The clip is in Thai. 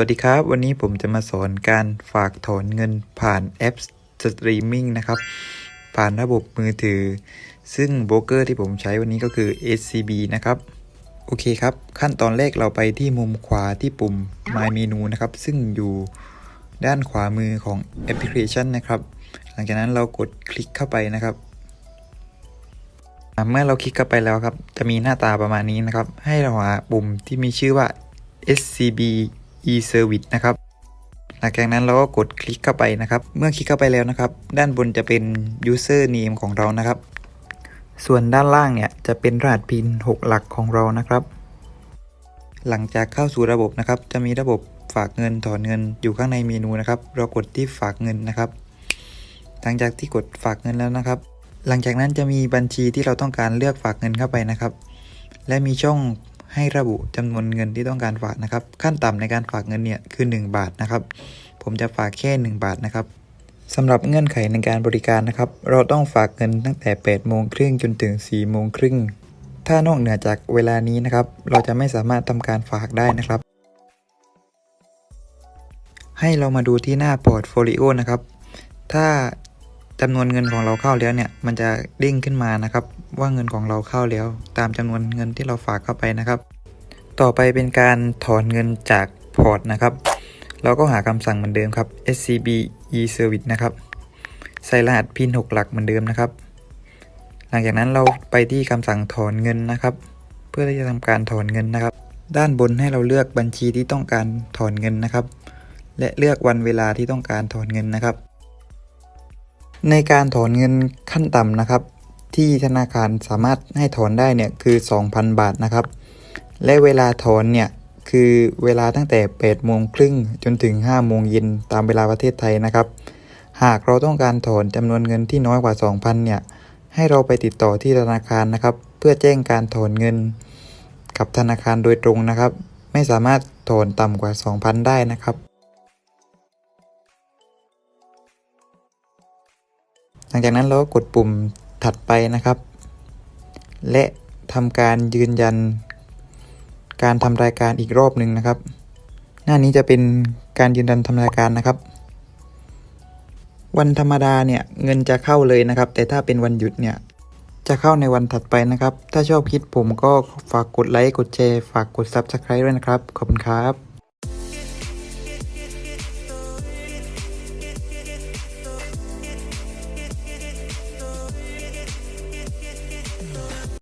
วัสดีครับ วันนี้ผมจะมาสอนการฝากถอนเงินผ่านแอปสตรีมมิ่งนะครับ ผ่านระบบมือถือ ซึ่งโบรกเกอร์ที่ผมใช้วันนี้ก็คือ SCB นะครับ โอเคครับ ขั้นตอนแรกเราไปที่มุมขวาที่ปุ่ม My Menu นะครับ ซึ่งอยู่ด้านขวามือของแอปพลิเคชันนะครับ หลังจากนั้นเรากดคลิกเข้าไปนะครับ เมื่อเราคลิกเข้าไปแล้วครับ จะมีหน้าตาประมาณนี้นะครับ ให้เราหาปุ่มที่มีชื่อว่า SCB e-service นะครับหลังจากนั้นเราก็กดคลิกเข้าไปนะครับ เมื่อคลิกเข้าไปแล้วนะครับ ด้านบนจะเป็น user name ของเรานะครับ ส่วนด้านล่างเนี่ยจะเป็นรหัสพิน 6 หลักของเรานะครับ หลังจากเข้าสู่ระบบนะครับ จะมีระบบฝากเงินถอนเงินอยู่ข้างในเมนูนะครับ เรากดที่ฝากเงินนะครับ หลังจากที่กดฝากเงินแล้วนะครับ หลังจากนั้นจะมีบัญชีที่เราต้องการเลือกฝากเงินเข้าไปนะครับ และมีช่อง ให้ระบุจำนวนเงินที่ต้องการฝากนะครับ ขั้นต่ำในการฝากเงินเนี่ยคือ 1 บาทนะครับ ผมจะฝากแค่ 1 บาทนะครับสำหรับเงื่อนไขในการบริการนะครับ เราต้องฝากเงินตั้งแต่8โมงครึ่งจนถึง4โมงครึ่งถ้านอกเหนือจากเวลานี้นะครับ เราจะไม่สามารถทำการฝากได้นะครับ ให้เรามาดูที่หน้าพอร์ตโฟลิโอนะครับ ถ้าจำนวนเงินของเราเข้าแล้วเนี่ย มันจะเด้งขึ้นมานะครับ ว่าเงินของเราเข้าแล้ว ตามจำนวนเงินที่เราฝากเข้าไปนะครับ ต่อไปเป็นการถอนเงินจากพอร์ตนะครับ เราก็หาคำสั่งเหมือนเดิมครับ scb e service นะครับ ใส่รหัสพิน6หลักเหมือนเดิมนะครับ หลังจากนั้นเราไปที่คำสั่งถอนเงินนะครับ เพื่อที่จะทำการถอนเงินนะครับ ด้านบนให้เราเลือกบัญชีที่ต้องการถอนเงินนะครับ และเลือกวันเวลาที่ต้องการถอนเงินนะครับในการถอนเงินขั้นต่ำนะครับ ที่ธนาคารสามารถให้ถอนได้เนี่ยคือ 2,000 บาทนะครับ และเวลาถอนเนี่ยคือเวลาตั้งแต่8โมงครึ่งจนถึง5โมงเย็นตามเวลาประเทศไทยนะครับ หากเราต้องการถอนจำนวนเงินที่น้อยกว่า 2,000เนี่ยให้เราไปติดต่อที่ธนาคารนะครับ เพื่อแจ้งการถอนเงิน กับธนาคารโดยตรงนะครับ ไม่สามารถถอนต่ำกว่า 2,000 ได้นะครับหลังจากนั้นเราก็กดปุ่ม ถัดไปนะครับ และทำการยืนยัน การทำรายการอีกรอบหนึ่งนะครับ หน้านี้จะเป็นการยืนยันทำรายการนะครับ วันธรรมดาเนี่ยเงินจะเข้าเลยนะครับ แต่ถ้าเป็นวันหยุดเนี่ยจะเข้าในวันถัดไปนะครับ ถ้าชอบคลิปผมก็ฝากกดไลค์ กดแชร์ ฝากกด Subscribe ด้วยนะครับ ขอบคุณครับ